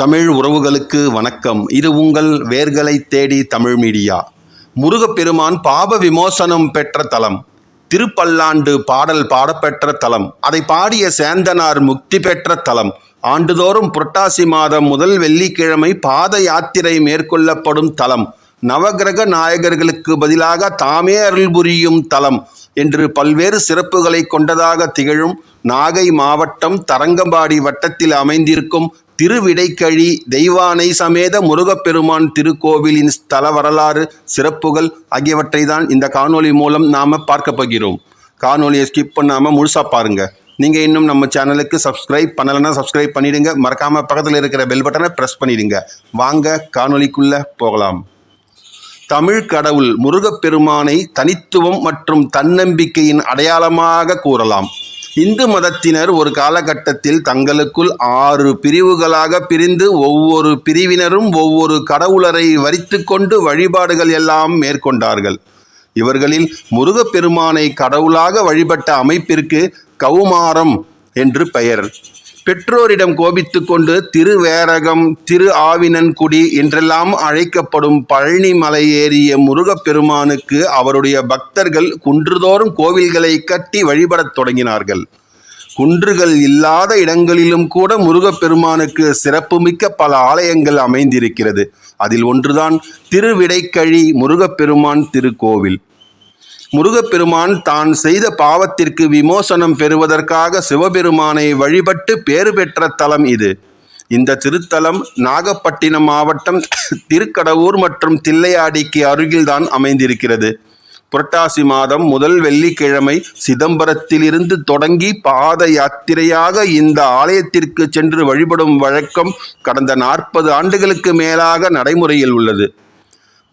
தமிழ் உறவுகளுக்கு வணக்கம். இது உங்கள் வேர்களை தேடி தமிழ் மீடியா. முருகப்பெருமான் பாப விமோசனம் பெற்ற தலம். திருப்பல்லாண்டு பாடல் பாடப்பெற்ற தலம். அதை பாடிய சேந்தனார் முக்தி பெற்ற தலம். ஆண்டுதோறும் புரட்டாசி மாதம் முதல் வெள்ளிக்கிழமை பாத யாத்திரை மேற்கொள்ளப்படும் தலம். நவகிரக நாயகர்களுக்கு பதிலாக தாமே அருள் புரியும் தலம் என்று பல்வேறு சிறப்புகளை கொண்டதாக திகழும் நாகை மாவட்டம் தரங்கம்பாடி வட்டத்தில் அமைந்திருக்கும் திருவிடைக்கழி தெய்வானை சமேத முருகப்பெருமான் திருக்கோவிலின் ஸ்தல வரலாறு சிறப்புகள் ஆகியவற்றை தான் இந்த காணொளி மூலம் நாம் பார்க்க போகிறோம். காணொலியை ஸ்கிப் பண்ணாமல் முழுசாக பாருங்கள் நீங்கள் இன்னும் நம்ம சேனலுக்கு சப்ஸ்கிரைப் பண்ணலைன்னா சப்ஸ்கிரைப் பண்ணிடுங்க. மறக்காமல் பக்கத்தில் இருக்கிற பெல் பட்டனை ப்ரெஸ் பண்ணிடுங்க. வாங்க காணொளிக்குள்ளே போகலாம். தமிழ் கடவுள் முருகப்பெருமானை தனித்துவம் மற்றும் தன்னம்பிக்கையின் அடையாளமாக கூறலாம். இந்து மதத்தினர் ஒரு காலகட்டத்தில் தங்களுக்குள் ஆறு பிரிவுகளாக பிரிந்து ஒவ்வொரு பிரிவினரும் ஒவ்வொரு கடவுளரை வரித்து கொண்டு வழிபாடுகள் எல்லாம் மேற்கொண்டார்கள். இவர்களில் முருகப்பெருமானை கடவுளாக வழிபட்ட அமைப்பிற்கு கவுமாரம் என்று பெயர். பெற்றோரிடம் கோபித்து கொண்டு திருவேரகம் திரு ஆவினன்குடி என்றெல்லாம் அழைக்கப்படும் பழனி மலை ஏறிய முருகப்பெருமானுக்கு அவருடைய பக்தர்கள் குன்றுதோறும் கோவில்களை கட்டி வழிபடத் தொடங்கினார்கள். குன்றுகள் இல்லாத இடங்களிலும் கூட முருகப்பெருமானுக்கு சிறப்புமிக்க பல ஆலயங்கள் அமைந்திருக்கிறது. அதில் ஒன்றுதான் திருவிடைக்கழி முருகப்பெருமான் திருக்கோவில். முருகப்பெருமான் தான் செய்த பாவத்திற்கு விமோசனம் பெறுவதற்காக சிவபெருமானை வழிபட்டு பேறு பெற்ற தலம் இது. இந்த திருத்தலம் நாகப்பட்டினம் மாவட்டம் திருக்கடவூர் மற்றும் தில்லையாடிக்கு அருகில்தான் அமைந்திருக்கிறது. புரட்டாசி மாதம் முதல் வெள்ளிக்கிழமை சிதம்பரத்திலிருந்து தொடங்கி பாத யாத்திரையாக இந்த ஆலயத்திற்கு சென்று வழிபடும் வழக்கம் கடந்த நாற்பது ஆண்டுகளுக்கு மேலாக நடைமுறையில் உள்ளது.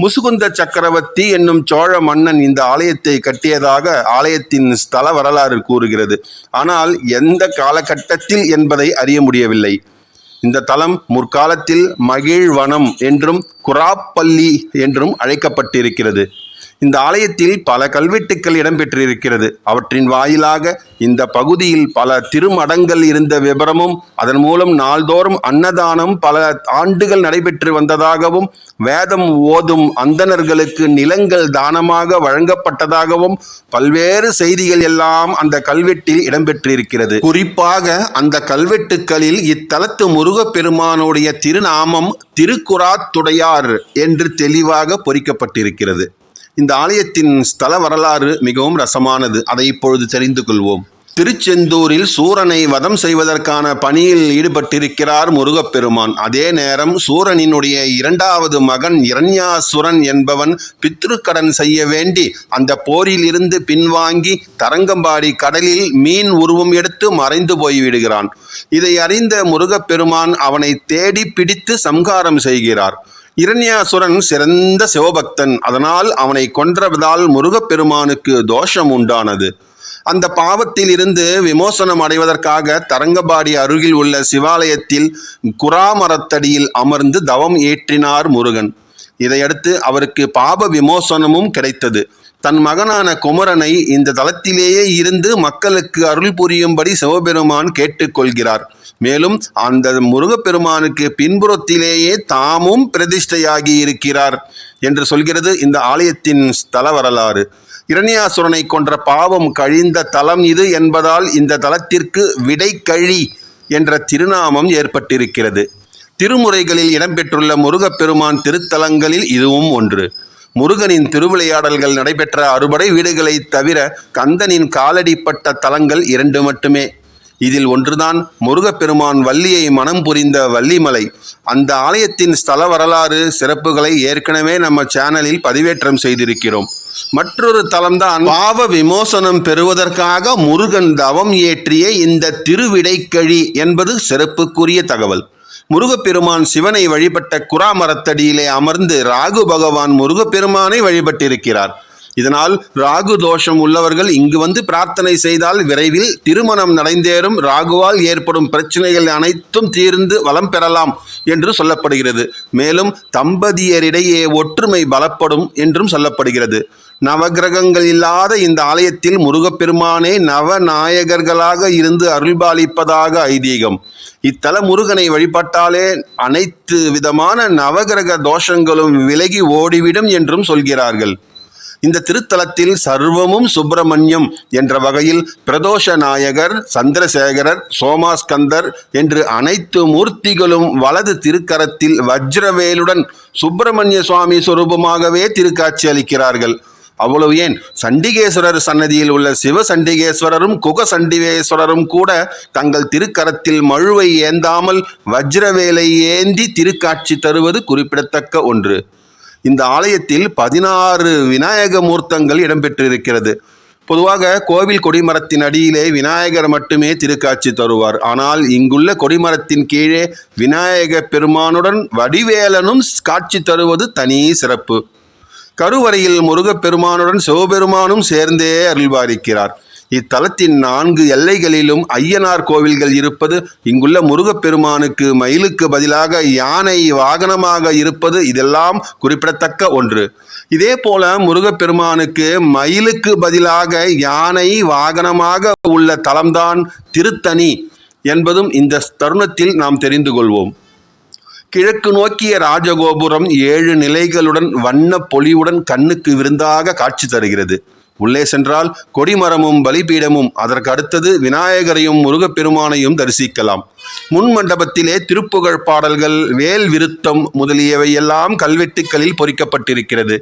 முசுகுந்த சக்கரவர்த்தி என்னும் சோழ மன்னன் இந்த ஆலயத்தை கட்டியதாக ஆலயத்தின் ஸ்தல வரலாறு கூறுகிறது. ஆனால் எந்த காலகட்டத்தில் என்பதை அறிய முடியவில்லை. இந்த தலம் முற்காலத்தில் மகிழ்வனம் என்றும் குராப்பள்ளி என்றும் அழைக்கப்பட்டிருக்கிறது. இந்த ஆலயத்தில் பல கல்வெட்டுக்கள் இடம்பெற்றிருக்கிறது. அவற்றின் வாயிலாக இந்த பகுதியில் பல திருமடங்கள் இருந்த விபரமும் அதன் மூலம் நாள்தோறும் அன்னதானம் பல ஆண்டுகள் நடைபெற்று வந்ததாகவும் வேதம் ஓதும் அந்தணர்களுக்கு நிலங்கள் தானமாக வழங்கப்பட்டதாகவும் பல்வேறு செய்திகள் எல்லாம் அந்த கல்வெட்டில் இடம்பெற்றிருக்கிறது. குறிப்பாக அந்த கல்வெட்டுக்களில் இத்தலத்து முருகப்பெருமானுடைய திருநாமம் திருக்குறாத்துடையார் என்று தெளிவாக பொறிக்கப்பட்டிருக்கிறது. இந்த ஆலயத்தின் ஸ்தல வரலாறு மிகவும் ரசமானது. அதை இப்பொழுது தெரிந்து கொள்வோம். திருச்செந்தூரில் சூரனை வதம் செய்வதற்கான பணியில் ஈடுபட்டிருக்கிறார் முருகப்பெருமான். அதே நேரம் சூரனினுடைய இரண்டாவது மகன் இரண்யாசுரன் என்பவன் பித்ருக்கடன் செய்ய வேண்டி அந்த போரிலிருந்து பின்வாங்கி தரங்கம்பாடி கடலில் மீன் உருவம் எடுத்து மறைந்து போய்விடுகிறான். இதை அறிந்த முருகப்பெருமான் அவனை தேடி பிடித்து சம்காரம் செய்கிறார். இரண்யாசுரன் சிறந்த சிவபக்தன். அதனால் அவனை கொன்றதால் முருகப்பெருமானுக்கு தோஷம் உண்டானது. அந்த பாவத்தில் இருந்து விமோசனம் அடைவதற்காக தரங்கபாடி அருகில் உள்ள சிவாலயத்தில் குராமரத்தடியில் அமர்ந்து தவம் ஏற்றினார் முருகன். இதையடுத்து அவருக்கு பாப விமோசனமும் கிடைத்தது. தன் மகனான குமரனை இந்த தளத்திலேயே இருந்து மக்களுக்கு அருள் புரியும்படி சிவபெருமான் கேட்டுக்கொள்கிறார். மேலும் அந்த முருகப்பெருமானுக்கு பின்புறத்திலேயே தாமும் பிரதிஷ்டையாகி இருக்கிறார் என்று சொல்கிறது இந்த ஆலயத்தின் ஸ்தல வரலாறு. இரணியாசுரனை கொன்ற பாவம் கழிந்த தலம் இது என்பதால் இந்த தலத்திற்கு விடைக்கழி என்ற திருநாமம் ஏற்பட்டிருக்கிறது. திருமுறைகளில் இடம்பெற்றுள்ள முருகப்பெருமான் திருத்தலங்களில் இதுவும் ஒன்று. முருகனின் திருவிளையாடல்கள் நடைபெற்ற அறுபடை வீடுகளை தவிர கந்தனின் காலடிப்பட்ட தலங்கள் இரண்டு மட்டுமே. இதில் ஒன்றுதான் முருகப்பெருமான் வள்ளியை மனம் புரிந்த வள்ளிமலை. அந்த ஆலயத்தின் ஸ்தல வரலாறு சிறப்புகளை ஏற்கனவே நம்ம சேனலில் பதிவேற்றம் செய்திருக்கிறோம். மற்றொரு தலம்தான் பாவ விமோசனம் பெறுவதற்காக முருகன் தவம் இயற்றிய இந்த திருவிடைக்கழி என்பது சிறப்புக்குரிய தகவல். முருகப்பெருமான் சிவனை வழிபட்ட குராமரத்தடியிலே அமர்ந்து ராகு பகவான் முருகப்பெருமானை வழிபட்டிருக்கிறார். இதனால் ராகு தோஷம் உள்ளவர்கள் இங்கு வந்து பிரார்த்தனை செய்தால் விரைவில் திருமணம் நடைந்தேறும். ராகுவால் ஏற்படும் பிரச்சனைகள் அனைத்தும் தீர்ந்து வளம் பெறலாம் என்று சொல்லப்படுகிறது. மேலும் தம்பதியரிடையே ஒற்றுமை பலப்படும் என்றும் சொல்லப்படுகிறது. நவகிரகங்கள் இல்லாத இந்த ஆலயத்தில் முருகப்பெருமானே நவநாயகர்களாக இருந்து அருள்பாலிப்பதாக ஐதீகம். இத்தல முருகனை வழிபட்டாலே அனைத்து விதமான நவகிரக தோஷங்களும் விலகி ஓடிவிடும் என்றும் சொல்கிறார்கள். இந்த திருத்தலத்தில் சர்வமும் சுப்பிரமணியம் என்ற வகையில் பிரதோஷ நாயகர் சந்திரசேகரர் சோமாஸ்கந்தர் என்று அனைத்து மூர்த்திகளும் வலது திருக்கரத்தில் வஜ்ரவேலுடன் சுப்பிரமணிய சுவாமி சொரூபமாகவே திருக்காட்சி அளிக்கிறார்கள். அவ்வளவு ஏன்? சண்டிகேஸ்வரர் சன்னதியில் உள்ள சிவ சண்டிகேஸ்வரரும் குக சண்டிகேஸ்வரரும் கூட தங்கள் திருக்கரத்தில் மழுவை ஏந்தாமல் வஜ்ரவேலை ஏந்தி திருக்காட்சி தருவது குறிப்பிடத்தக்க ஒன்று. இந்த ஆலயத்தில் பதினாறு விநாயக மூர்த்தங்கள் இடம்பெற்றிருக்கிறது. பொதுவாக கோவில் கொடிமரத்தின் அடியிலே விநாயகர் மட்டுமே திருக்காட்சி தருவார். ஆனால் இங்குள்ள கொடிமரத்தின் கீழே விநாயக பெருமானுடன் வடிவேலனும் காட்சி தருவது தனி சிறப்பு. கருவறையில் முருகப்பெருமானுடன் சிவபெருமானும் சேர்ந்தே அருள்வாரிக்கிறார். இத்தலத்தின் நான்கு எல்லைகளிலும் ஐயனார் கோவில்கள் இருப்பது இங்குள்ள முருகப்பெருமானுக்கு மயிலுக்கு பதிலாக யானை வாகனமாக இருப்பது இதெல்லாம் குறிப்பிடத்தக்க ஒன்று. இதே போல முருகப்பெருமானுக்கு மயிலுக்கு பதிலாக யானை வாகனமாக உள்ள தலம்தான் திருத்தணி என்பதும் இந்த தருணத்தில் நாம் தெரிந்து கொள்வோம். கிழக்கு நோக்கிய ராஜகோபுரம் ஏழு நிலைகளுடன் வண்ண பொலிவுடன் கண்ணுக்கு விருந்தாக காட்சி தருகிறது. உள்ளே சென்றால் கொடிமரமும் பலிபீடமும் அதற்கு அடுத்தது விநாயகரையும் முருகப்பெருமானையும் தரிசிக்கலாம். முன் மண்டபத்திலே திருப்புகழ் பாடல்கள் வேல் விருத்தம் முதலியவை எல்லாம் கல்வெட்டுக்களில் பொறிக்கப்பட்டிருக்கிறது.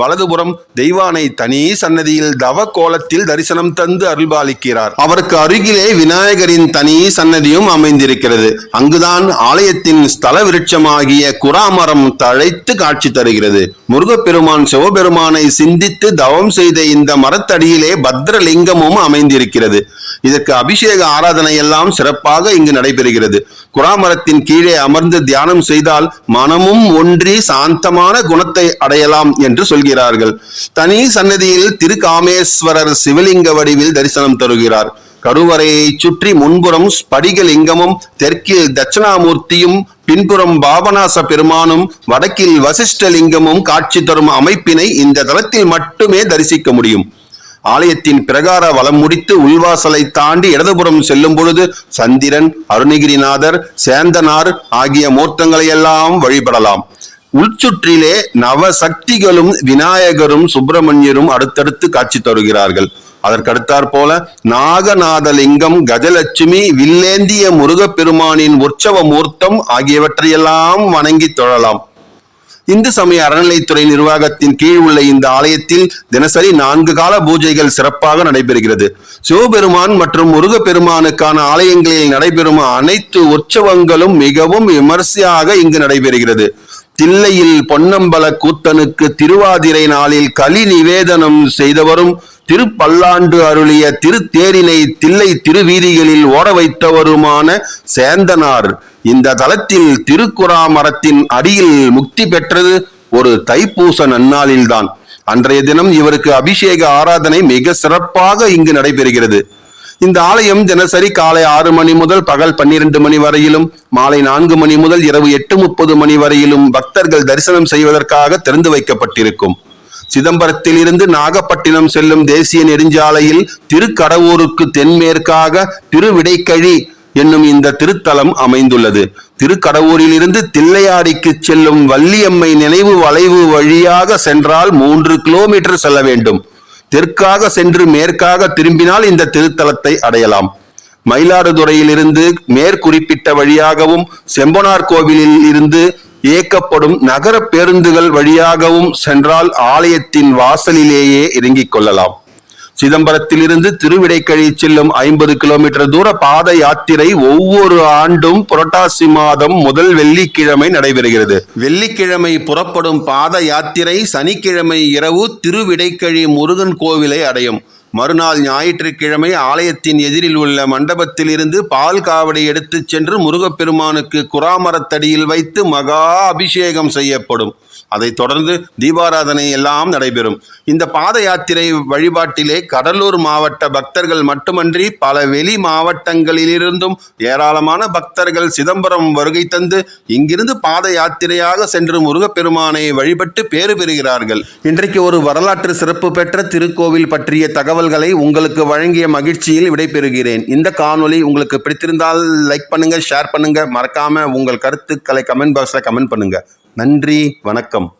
வலதுபுறம் தெய்வானை தனி சன்னதியில் தவ கோலத்தில் தரிசனம் தந்து அருள்பாலிக்கிறார். அவருக்கு அருகிலே விநாயகரின் தனி சன்னதியும் அமைந்திருக்கிறது. அங்குதான் ஆலயத்தின் ஸ்தல விருட்சமாகிய குராமரம் தழைத்து காட்சி தருகிறது. முருகப்பெருமான் சிவபெருமானை சிந்தித்து தவம் செய்த இந்த மரத்தடியிலே பத்ரலிங்கமும் அமைந்திருக்கிறது. இதற்கு அபிஷேக ஆராதனை எல்லாம் சிறப்பாக இங்கு நடைபெறுகிறது. குராமரத்தின் கீழே அமர்ந்து தியானம் செய்தால் மனமும் ஒன்றி சாந்தமான குணத்தை அடையலாம் என்று சொல்கிறார்கள். தனி சன்னதியில் திருகாமேஸ்வரர் சிவலிங்க வடிவில் தரிசனம் தருகிறார். கருவறையை சுற்றி முன்புறம் ஸ்படிக லிங்கமும் தெற்கில் தட்சிணாமூர்த்தியும் பின்புறம் பாபநாச பெருமானும் வடக்கில் வசிஷ்ட லிங்கமும் காட்சி தரும் அமைப்பினை இந்த தளத்தில் மட்டுமே தரிசிக்க முடியும். ஆலயத்தின் பிரகார வலம் முடித்து உள்வாசலை தாண்டி இடதுபுறம் செல்லும் பொழுது சந்திரன் அருணகிரிநாதர் சேந்தனார் ஆகிய மூர்த்தங்களை எல்லாம் வழிபடலாம். உள்சுற்றிலே நவசக்திகளும் விநாயகரும் சுப்பிரமணியரும் அடுத்தடுத்து காட்சி தருகிறார்கள். அதற்கடுத்தாற் போல நாகநாதலிங்கம் கஜலட்சுமி வில்லேந்திய முருகப்பெருமானின் உற்சவ மூர்த்தம் ஆகியவற்றையெல்லாம் வணங்கி தொழலாம். இந்து சமய அறநிலைத்துறை நிர்வாகத்தின் கீழ் உள்ள இந்த ஆலயத்தில் தினசரி நான்கு கால பூஜைகள் சிறப்பாக நடைபெறுகிறது. சிவபெருமான் மற்றும் முருகப்பெருமானுக்கான ஆலயங்களில் நடைபெறும் அனைத்து உற்சவங்களும் மிகவும் விமர்சையாக இங்கு நடைபெறுகிறது. தில்லையில் பொன்னம்பல கூத்தனுக்கு திருவாதிரை நாளில் களி நிவேதனம் செய்தவரும் திருப்பல்லாண்டு அருளிய திருத்தேரினை தில்லை திருவீதிகளில் ஓட வைத்தவருமான சேந்தனார். இந்த தலத்தில் திருக்குறாமரத்தின் அடியில் முக்தி பெற்றது ஒரு தைப்பூச நன்னாளில்தான். அன்றைய தினம் இவருக்கு அபிஷேக ஆராதனை மிக சிறப்பாக இங்கு நடைபெறுகிறது. இந்த ஆலயம் தினசரி காலை ஆறு மணி முதல் பகல் பன்னிரண்டு மணி வரையிலும் மாலை நான்கு மணி முதல் இரவு எட்டு முப்பது மணி வரையிலும் பக்தர்கள் தரிசனம் செய்வதற்காக திறந்து வைக்கப்பட்டிருக்கும். சிதம்பரத்தில் இருந்து நாகப்பட்டினம் செல்லும் தேசிய நெடுஞ்சாலையில் திருக்கடவூருக்கு தென்மேற்காக திருவிடைக்கழி என்னும் இந்த திருத்தலம் அமைந்துள்ளது. திருக்கடவூரில் இருந்து தில்லையாடிக்கு செல்லும் வள்ளியம்மை நினைவு வளைவு வழியாக சென்றால் மூன்று கிலோமீட்டர் செல்ல வேண்டும். தெற்காக சென்று மேற்காக திரும்பினால் இந்த திருத்தலத்தை அடையலாம். மயிலாடுதுறையிலிருந்து மேற்குறிப்பிட்ட வழியாகவும் செம்பனார் கோவிலில் இருந்து இயக்கப்படும் நகர பேருந்துகள் வழியாகவும் சென்றால் ஆலயத்தின் வாசலிலேயே இறங்கிக் கொள்ளலாம். சிதம்பரத்திலிருந்து திருவிடைக்கழி செல்லும் ஐம்பது கிலோமீட்டர் தூர பாத யாத்திரை ஒவ்வொரு ஆண்டும் புரட்டாசி மாதம் முதல் வெள்ளிக்கிழமை நடைபெறுகிறது. வெள்ளிக்கிழமை புறப்படும் பாத யாத்திரை சனிக்கிழமை இரவு திருவிடைக்கழி முருகன் கோவிலை அடையும். மறுநாள் ஞாயிற்றுக்கிழமை ஆலயத்தின் எதிரில் உள்ள மண்டபத்திலிருந்து பால் காவடி எடுத்துச் சென்று முருகப்பெருமானுக்கு குராமரத்தடியில் வைத்து மகா அபிஷேகம் செய்யப்படும். அதைத் தொடர்ந்து தீபாராதனை எல்லாம் நடைபெறும். இந்த பாத யாத்திரை வழிபாட்டிலே கடலூர் மாவட்ட பக்தர்கள் மட்டுமன்றி பல வெளி மாவட்டங்களிலிருந்தும் ஏராளமான பக்தர்கள் சிதம்பரம் வருகை தந்து இங்கிருந்து பாத யாத்திரையாக சென்று முருகப்பெருமானை வழிபட்டு பேறு பெறுகிறார்கள். இன்றைக்கு ஒரு வரலாற்று சிறப்பு பெற்ற திருக்கோவில் பற்றிய தகவல்களை உங்களுக்கு வழங்கிய மகிழ்ச்சியில் விடைபெறுகிறேன். இந்த காணொலி உங்களுக்கு பிடித்திருந்தால் லைக் பண்ணுங்க ஷேர் பண்ணுங்க. மறக்காம உங்கள் கருத்துக்களை கமெண்ட் பாக்ஸில் கமெண்ட் பண்ணுங்க. நன்றி வணக்கம்.